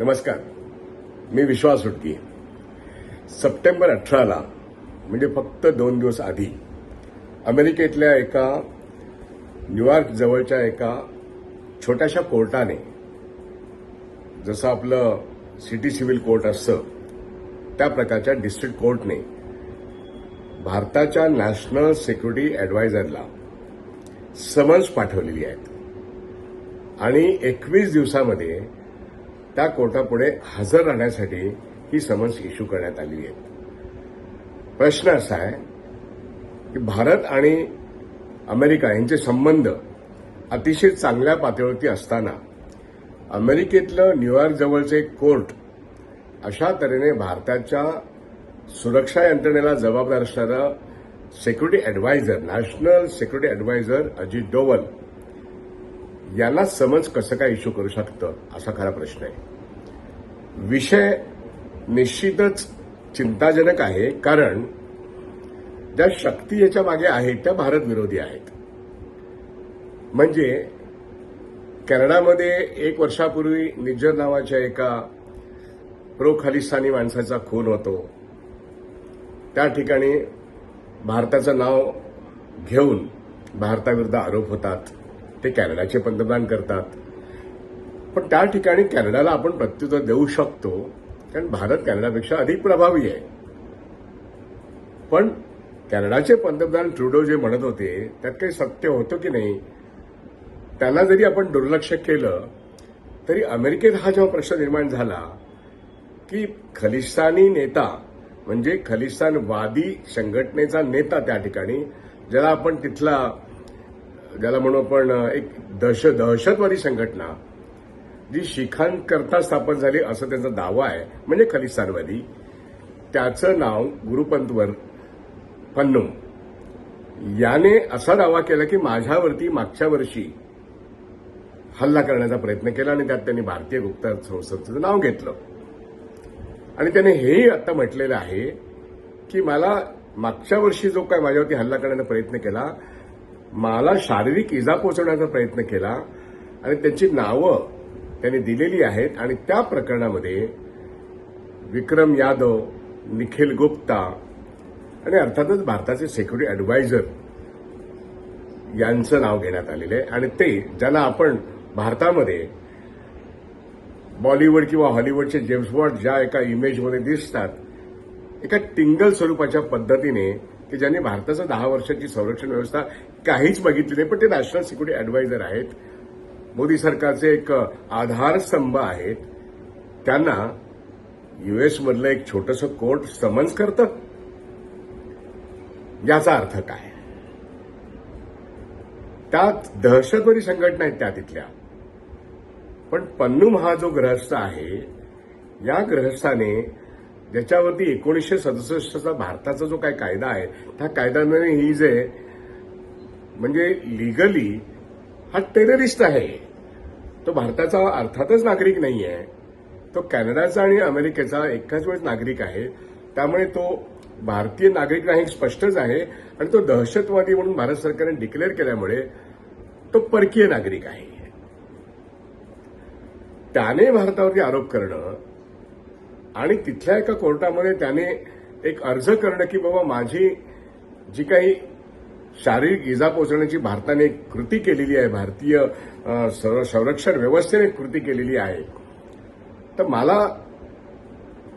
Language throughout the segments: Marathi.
नमस्कार. मी विश्वास सुटकी सप्टेंबर अठराला म्हणजे फक्त दोन दिवस आधी अमेरिकेतल्या एका न्यूयॉर्क जवळच्या एका छोट्याशा कोर्टाने जसं आपलं सिटी सिव्हिल कोर्ट असतं त्या प्रकारच्या डिस्ट्रिक्ट कोर्टने भारताच्या नॅशनल सिक्युरिटी ॲडवायझरला समन्स पाठवलेली आहेत. आणि एकवीस दिवसामध्ये त्या कोर्टापुढे हजर राहण्यासाठी ही समन्स इश्यू करण्यात आली आहे. प्रश्न असा आहे की भारत आणि अमेरिका यांचे संबंध अतिशय चांगल्या पातळीवरती असताना अमेरिकेतलं न्यूयॉर्क जवळचे एक कोर्ट अशा तऱ्हेने भारताच्या सुरक्षा यंत्रणेला जबाबदार असणारा security adviser national security adviser Ajit Doval यांना समन्स कसं काय इश्यू करू शकतं असा खरा प्रश्न आहे. विषय निश्चितच चिंताजनक आहे कारण ज्या शक्ती याच्या मागे आहेत त्या भारत विरोधी आहेत. म्हणजे कॅनडामध्ये एक वर्षापूर्वी निज्जर नावाच्या एका प्रो खालिस्तानी माणसाचा खून होतो. त्या ठिकाणी भारताचं नाव घेऊन भारताविरुद्ध आरोप होतात. ते कॅनडाचे पंतप्रधान करतात. पण त्या ठिकाणी कॅनडाला आपण प्रत्युत्तर देऊ शकतो कारण भारत कॅनडापेक्षा अधिक प्रभावी आहे. पण कॅनडाचे पंतप्रधान ट्रुडो जे म्हणत होते त्यात काही सत्य होतं की नाही त्यांना जरी आपण दुर्लक्ष केलं तरी अमेरिकेत हा जेव्हा प्रश्न निर्माण झाला की खलिस्तानी नेता म्हणजे खलिस्तानवादी संघटनेचा नेता त्या ठिकाणी ज्याला आपण तिथला ज्याला म्हणू आपण एक दहशत दहशतवादी संघटना जी शिखांकरता स्थापन झाली असं त्यांचा दावा आहे म्हणजे खलिस्तानवादी. त्याचं नाव गुरुपंतवर पन्नू. याने असा दावा केला की माझ्यावरती मागच्या वर्षी हल्ला करण्याचा प्रयत्न केला आणि त्यात त्यांनी भारतीय गुप्त संस्थेचं नाव घेतलं. आणि त्याने हेही आता म्हटलेलं आहे की मला मागच्या वर्षी जो काय माझ्यावरती हल्ला करण्याचा प्रयत्न केला मला शारीरिक इजा पोहोचवण्याचा प्रयत्न केला आणि त्यांची नावं त्यांनी दिलेली आहेत आणि त्या प्रकरणामध्ये विक्रम यादव निखिल गुप्ता आणि अर्थातच भारताचे सिक्युरिटी ॲडवायझर यांचं नाव घेण्यात आलेलं आहे. आणि ते ज्यांना आपण भारतामध्ये बॉलिवूड किंवा हॉलिवूडचे जेम्स बॉन्ड ज्या एका इमेजमध्ये दिसतात एका टिंगल स्वरूपाच्या पद्धतीने की ज्यांनी भारताचं दहा वर्षाची संरक्षण व्यवस्था काहीच बघितली नाही पण ते नॅशनल सिक्युरिटी ॲडवायझर आहेत. मोदी सरकारचे एक आधारस्तंभ आहेत. त्यांना युएसमधलं एक छोटंसं कोर्ट समन्स करतं. याचा अर्थ काय? त्यात दहशतवादी संघटना आहेत त्या तिथल्या. पण पन्नूम हा जो ग्रहस्थ आहे या ग्रहस्थाने ज्याच्यावरती एकोणीसशे सदुसष्टचा भारताचा जो काय कायदा आहे त्या कायद्याने ही जे म्हणजे लिगली हा टेररिस्ट आहे. तो भारताचा अर्थातच नागरिक नाही आहे तो कॅनडाचा आणि अमेरिकेचा एकाच वेळेस नागरिक आहे. त्यामुळे तो भारतीय नागरिक नाही स्पष्टच आहे. आणि तो दहशतवादी म्हणून भारत सरकारने डिक्लेअर केल्यामुळे तो परकीय नागरिक आहे. त्याने भारतावरती आरोप करणं आणि तिथल्या एका कोर्टामध्ये त्याने एक अर्ज करणं की बाबा माझी जी काही शारीरिक इजा पोहोचवण्याची भारताने एक कृती केलेली आहे भारतीय संरक्षण व्यवस्थेने एक कृती केलेली आहे. तर मला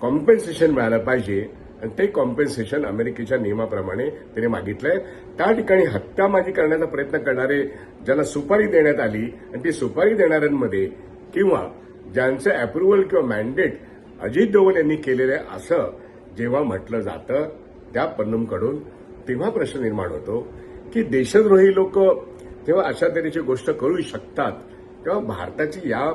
कॉम्पेन्सेशन मिळालं पाहिजे आणि ते कॉम्पेन्सेशन अमेरिकेच्या नियमाप्रमाणे त्याने मागितलंय. त्या ठिकाणी हत्यामाजी करण्याचा प्रयत्न करणारे ज्यांना सुपारी देण्यात आली आणि ती सुपारी देणाऱ्यांमध्ये किंवा ज्यांचं अप्रुव्हल किंवा मॅन्डेट अजित डोवल यांनी केलेलं आहे असं जेव्हा म्हटलं जातं त्या पन्नमकडून तेव्हा प्रश्न निर्माण होतो की देशद्रोही लोक जेव्हा अशा तऱ्हेची गोष्ट करू शकतात तेव्हा भारताची या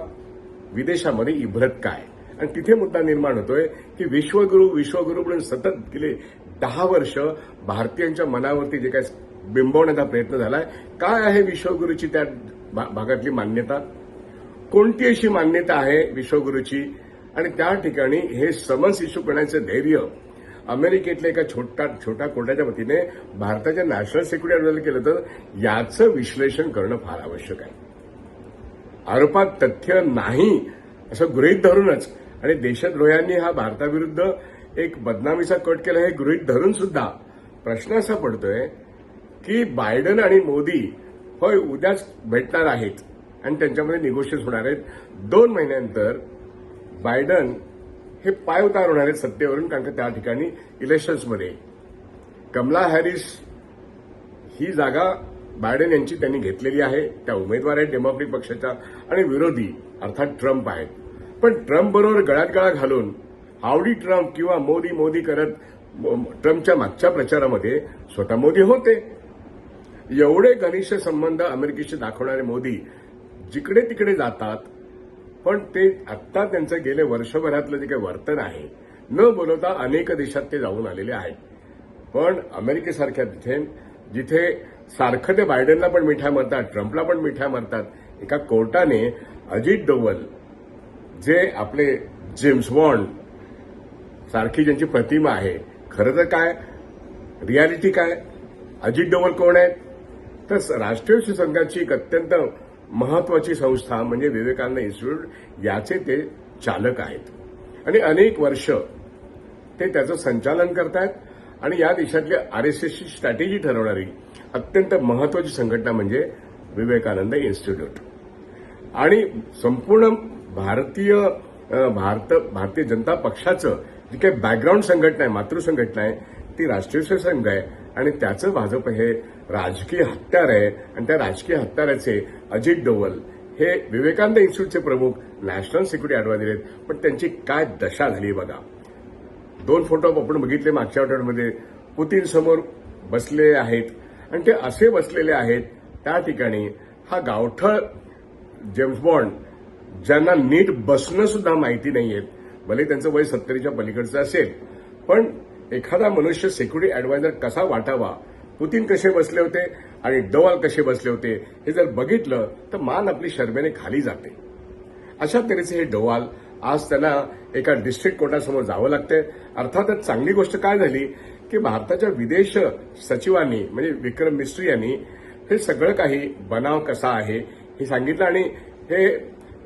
विदेशामध्ये इब्रत काय? आणि तिथे मुद्दा निर्माण होतोय की विश्वगुरू विश्वगुरू म्हणून सतत गेले दहा वर्ष भारतीयांच्या मनावरती जे काय बिंबवण्याचा प्रयत्न झालाय काय आहे विश्वगुरूची त्या भा- भागातली मान्यता? कोणती अशी मान्यता आहे विश्वगुरूची आणि त्या ठिकाणी हे समन्स इश्यू करण्याचं धैर्य अमेरिकेतल्या एका छोटा छोट्या कोर्टाच्या वतीने भारताच्या नॅशनल सिक्युरिटी ॲडवायझर केलं तर याचं विश्लेषण करणं फार आवश्यक आहे. आरोपात तथ्य नाही असं गृहीत धरूनच आणि देशद्रोह्यांनी हा भारताविरुद्ध एक बदनामीचा कट केला हे गृहीत धरून सुद्धा प्रश्न असा पडतोय की बायडन आणि मोदी होय उद्याच भेटणार आहेत आणि त्यांच्यामध्ये निगोशिएट होणार आहेत. दोन महिन्यानंतर बायडन हे पाय उतार आहेत सत्तेवरून कारण का त्या ठिकाणी इलेक्शन्समध्ये कमला हॅरिस ही जागा बायडन यांची त्यांनी घेतलेली आहे. त्या उमेदवार आहेत डेमोक्रेटिक पक्षाच्या आणि विरोधी अर्थात ट्रम्प आहेत. पण ट्रम्प बरोबर गळ्यात गळा घालून हावडी ट्रम्प किंवा मोदी मोदी करत म- ट्रम्पच्या मागच्या प्रचारामध्ये स्वतः मोदी होते. एवढे घनिष्ठ संबंध अमेरिकेशी दाखवणारे मोदी जिकडे तिकडे जातात पण ते आत्ता त्यांचं गेले वर्षभरातलं जे काही वर्तन आहे न बोलवता अनेक देशात ते जाऊन आलेले आहेत. पण अमेरिकेसारख्या तिथे जिथे सारखं ते बायडनला पण मिठ्या मारतात ट्रम्पला पण मिठ्या मारतात एका कोर्टाने अजित डोवल जे आपले जेम्स बॉन्ड सारखी ज्यांची प्रतिमा आहे खरं तर काय? रियालिटी काय? अजित डोवल कोण आहेत? तर राष्ट्रीय संघाची एक अत्यंत महत्वाची संस्था म्हणजे विवेकानंद इन्स्टिट्यूट याचे ते चालक आहेत. आणि अनेक वर्ष ते त्याचं संचालन करतायत आणि या देशातली आरएसएसची स्ट्रॅटेजी ठरवणारी अत्यंत महत्वाची संघटना म्हणजे विवेकानंद इन्स्टिट्यूट. आणि संपूर्ण भारतीय भारत भारतीय जनता पक्षाचं जी काही बॅकग्राऊंड संघटना आहे मातृसंघटना आहे ती राष्ट्रीय संघ आहे आणि त्याचं भाजप हे राजकीय हत्यार आहे आणि त्या राजकीय हत्याराचे अजित डोवल हे विवेकानंद इन्स्टिट्यूटचे प्रमुख नॅशनल सिक्युरिटी अडवायझर आहेत. पण त्यांची काय दशा झाली बघा. दोन फोटो आपण बघितले मागच्या आठवड्यामध्ये. पुतीन समोर बसले आहेत. आणि ते असे बसलेले आहेत त्या ठिकाणी हा गावठळ जेम्स बॉन्ड ज्यांना नीट बसणं सुद्धा माहिती नाहीये. भले त्यांचं वय सत्तरीच्या पलीकडचं असेल. पण एखादा मनुष्य सिक्युरिटी अडवायझर कसा वाटावा? पुतीन कसे बसले होते आणि डोवाल कसे बसले होते हे जर बघितलं तर मान आपली शर्मेने खाली जाते. अशा तऱ्हेचे हे डोवाल आज त्यांना एका डिस्ट्रिक्ट कोर्टासमोर जावं लागतंय. अर्थातच चांगली गोष्ट काय झाली की भारताच्या विदेश सचिवांनी म्हणजे विक्रम मिस्त्री यांनी हे सगळं काही बनाव कसा आहे हे सांगितलं आणि हे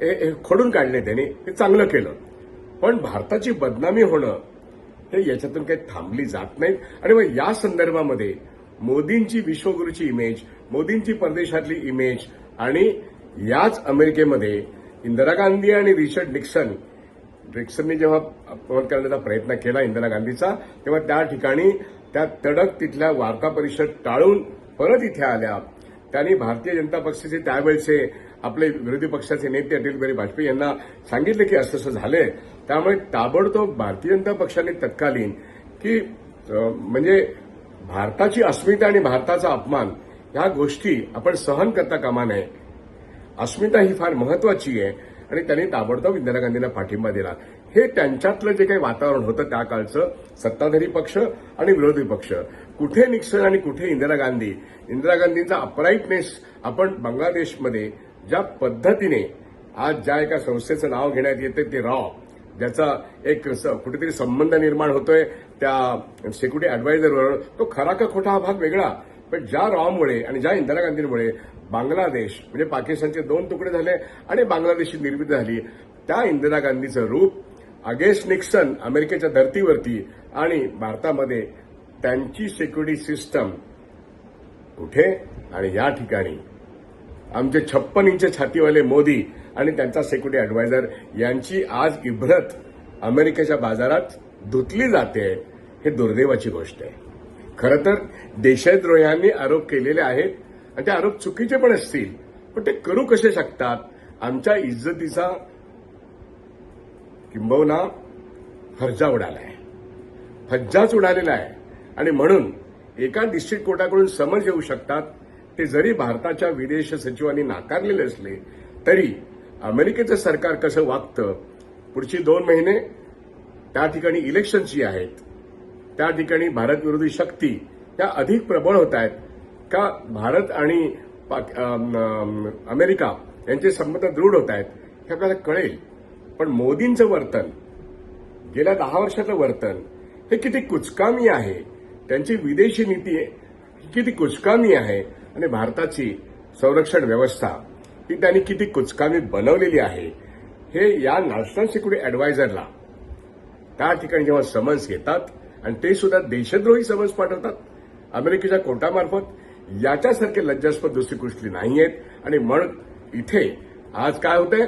हे- खोडून काढले त्यांनी. हे चांगलं केलं. पण भारताची बदनामी होणं हे याच्यातून काही थांबली जात नाहीत आणि मग या संदर्भामध्ये मोदींची विश्वगुरूची इमेज मोदींची परदेशातली इमेज आणि याच अमेरिकेमध्ये इंदिरा गांधी आणि रिचर्ड निक्सन निक्सनने जेव्हा अपमान करण्याचा प्रयत्न केला इंदिरा गांधीचा तेव्हा त्या ठिकाणी त्या तडक तिथल्या वार्ता परिषद टाळून परत इथे आल्या. त्यांनी भारतीय जनता पक्षाचे त्यावेळचे आपले विरोधी पक्षाचे नेते अटल बिहारी वाजपेयी यांना सांगितले की असं असं झालंय. त्यामुळे ताबडतोब भारतीय जनता पक्षाने तत्कालीन की म्हणजे भारताची अस्मिता आणि भारताचा अपमान ह्या गोष्टी आपण सहन करता कामा नये. अस्मिता ही फार महत्वाची आहे आणि त्यांनी ताबडतोब इंदिरा गांधींना पाठिंबा दिला. हे त्यांच्यातलं जे काही वातावरण होतं त्या काळचं सत्ताधारी पक्ष आणि विरोधी पक्ष. कुठे निक्सन आणि कुठे इंदिरा गांधी? इंदिरा गांधींचा अपराईटनेस आपण बांगलादेशमध्ये ज्या पद्धतीने आज ज्या एका संस्थेचं नाव घेण्यात येते ते रॉ. ज्याचा एक स- कुठेतरी संबंध निर्माण होतोय त्या सिक्युरिटी अडवायझरवर तो खरा का खोटा हा भाग वेगळा. पण ज्या रॉमुळे आणि ज्या इंदिरा गांधींमुळे बांगलादेश म्हणजे पाकिस्तानचे दोन तुकडे झाले आणि बांगलादेशची निर्मिती झाली त्या इंदिरा गांधीचं रूप अगेस्ट निक्सन अमेरिकेच्या धर्तीवरती आणि भारतामध्ये त्यांची सिक्युरिटी सिस्टम कुठे आणि या ठिकाणी आमचे छप्पन इंच छातीवाले मोदी आणि त्यांचा सिक्युरिटी ॲडवायझर यांची आज इब्रत अमेरिकेच्या बाजारात धुतली जाते हे दुर्दैवाची गोष्ट आहे. खरं तर देशद्रोह्यांनी आरोप केलेले आहेत आणि ते आरोप चुकीचे पण असतील पण ते करू कसे शकतात? आमच्या इज्जतीचा किंबहुना उडाला आहे फज्जाच उडालेला आहे. आणि म्हणून एका डिस्ट्रिक्ट कोर्टाकडून समज येऊ शकतात ते जरी भारताच्या विदेश सचिवांनी नाकारलेले असले तरी अमेरिकेचं सरकार कसं वागतं पुढची दोन महिने त्या ठिकाणी इलेक्शनची आहेत त्या ठिकाणी भारत विरोधी शक्ती या अधिक प्रबळ होत आहेत का भारत आणि पाक- अमेरिका यांचे संबंध दृढ होत आहेत हे आपल्याला कळेल. पण मोदींचं वर्तन गेल्या दहा वर्षातलं वर्तन हे किती कुचकामी आहे. त्यांची विदेशी नीती ही किती कुचकामी आहे. आणि भारताची संरक्षण व्यवस्था ही त्यांनी किती कुचकामी बनवलेली आहे हे या नॅशनल सिक्युरिटी ऍडवायझरला त्या ठिकाणी जेव्हा समन्स येतात आणि ते सुद्धा देशद्रोही समन्स पाठवतात अमेरिकेच्या कोर्टामार्फत याच्यासारखे लज्जास्पद दुसरी कुठली नाही आहेत आणि म्हणून इथे आज काय होतंय?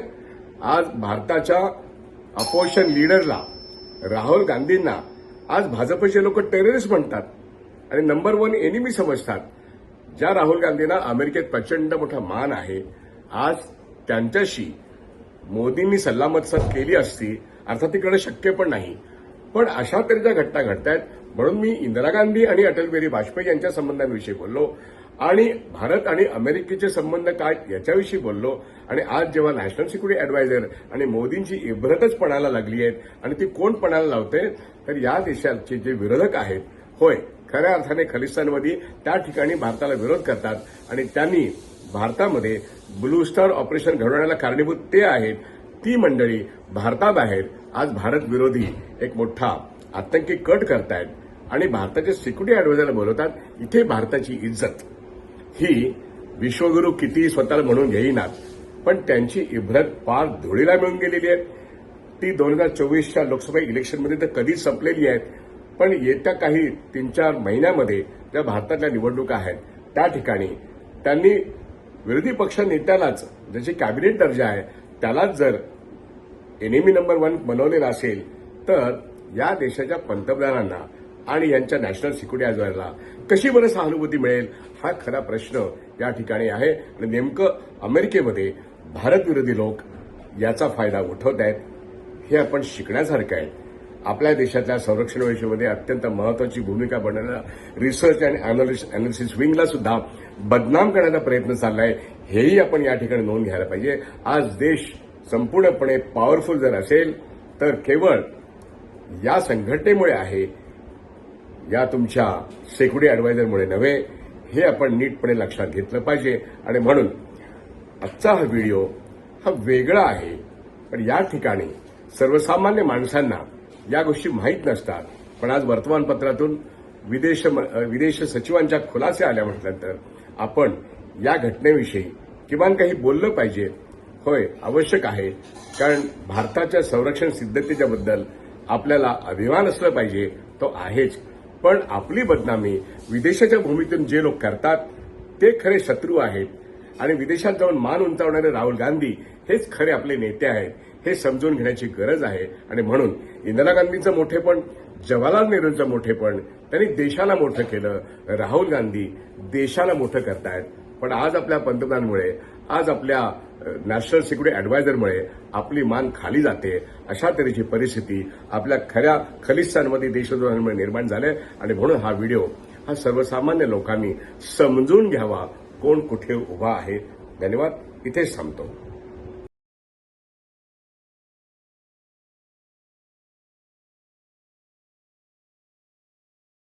आज भारताच्या अपोजिशन लीडरला राहुल गांधींना आज भाजपचे लोक टेररिस्ट म्हणतात आणि नंबर वन एनिमी समजतात. ज्या राहुल गांधींना अमेरिकेत प्रचंड मोठा मान आहे आज त्यांच्याशी मोदींनी सल्लामतसर केली असती अर्थात तिकडे शक्य पण नाही. पण अशा तऱ्हेच्या घटना घडतायत म्हणून मी इंदिरा गांधी आणि अटल बिहारी वाजपेयी यांच्या संबंधांविषयी बोललो आणि भारत आणि अमेरिकेचे संबंध काय याच्याविषयी बोललो आणि आज जेव्हा नॅशनल सिक्युरिटी ऍडवायझर आणि मोदींची इब्रतच पणाला लागली आहेत आणि ती कोण पणाला लावते तर या देशाचे जे विरोधक आहेत होय खऱ्या अर्थाने खलिस्तानमध्ये त्या ठिकाणी भारताला विरोध करतात. आणि त्यांनी भारतामध्ये ब्लू स्टार ऑपरेशन घडवण्याला कारणीभूत ते आहेत. ती मंडळी भारताबाहेर आज भारत विरोधी एक मोठा आतंकी कट करतायत. आणि भारताचे सिक्युरिटी ऍडवायझरला बोलवतात इथे भारताची इज्जत. ही विश्वगुरू किती स्वतःला म्हणून घेईनात पण त्यांची इब्रत पार धुळीला मिळून गेलेली आहे. ती दोन हजार चोवीसच्या लोकसभा इलेक्शनमध्ये तर कधीच संपलेली आहेत. पण येत्या काही तीन चार महिन्यामध्ये ज्या भारतातल्या निवडणुका आहेत त्या ठिकाणी त्यांनी विरोधी पक्ष नेत्यालाच ज्याची कॅबिनेट दर्जा आहे त्यालाच जर एनिमी नंबर वन बनवलेला असेल तर या देशाच्या पंतप्रधानांना आणि यांच्या नॅशनल सिक्युरिटी ऍडवायझरला कशी बरं सहानुभूती मिळेल हा खरा प्रश्न या ठिकाणी आहे. आणि नेमकं अमेरिकेमध्ये भारत विरोधी लोक याचा फायदा उठवत आहेत हे आपण शिकण्यासारखं आहे. आपल्या देशातल्या संरक्षण व्यवस्थेमध्ये अत्यंत महत्वाची भूमिका बनवणाऱ्या रिसर्च अँड अनालिसिस विंगला सुद्धा बदनाम करण्याचा प्रयत्न चाललाय. हेही आपण या ठिकाणी नोंद घ्यायला पाहिजे. आज देश संपूर्णपणे पॉवरफुल जर असेल तर केवळ या संघटनेमुळे आहे या तुमच्या सेक्युरिटी ऍडवायझरमुळे नव्हे हे आपण नीटपणे लक्षात घेतलं पाहिजे. आणि म्हणून आजचा हा व्हिडिओ हा वेगळा आहे. पण या ठिकाणी सर्वसामान्य माणसांना या गोष्टी माहीत नसतात. पण आज वर्तमानपत्रातून विदेश विदेश सचिवांच्या खुलासे आल्या म्हटल्यानंतर आपण या घटनेविषयी किमान काही बोललं पाहिजे. होय आवश्यक आहे. कारण भारताच्या संरक्षण सिद्धतेच्या बद्दल आपल्याला अभिमान असला पाहिजे तो आहेच. पण आपली बदनामी विदेशाच्या भूमीतून जे लोक करतात ते खरे शत्रू आहेत. आणि विदेशात जाऊन मान उंचावणारे राहुल गांधी हेच खरे आपले नेते आहेत. हे समजून घेण्याची गरज आहे. आणि म्हणून इंदिरा गांधींचं मोठेपण जवाहरलाल नेहरूंचं मोठेपण त्यांनी देशाला मोठं केलं. राहुल गांधी देशाला मोठं करतायत. पण आज आपल्या पंतप्रधानमुळे आज आपल्या नॅशनल सिक्युरिटी ऍडवायझरमुळे आपली मान खाली जाते. अशा तऱ्हेची परिस्थिती आपल्या खऱ्या खलिस्तानमध्ये देशद्रोहांमुळे निर्माण झाले आणि म्हणून हा व्हिडिओ हा सर्वसामान्य लोकांनी समजून घ्यावा. कोण कुठे उभा आहे? धन्यवाद. इथेच थांबतो.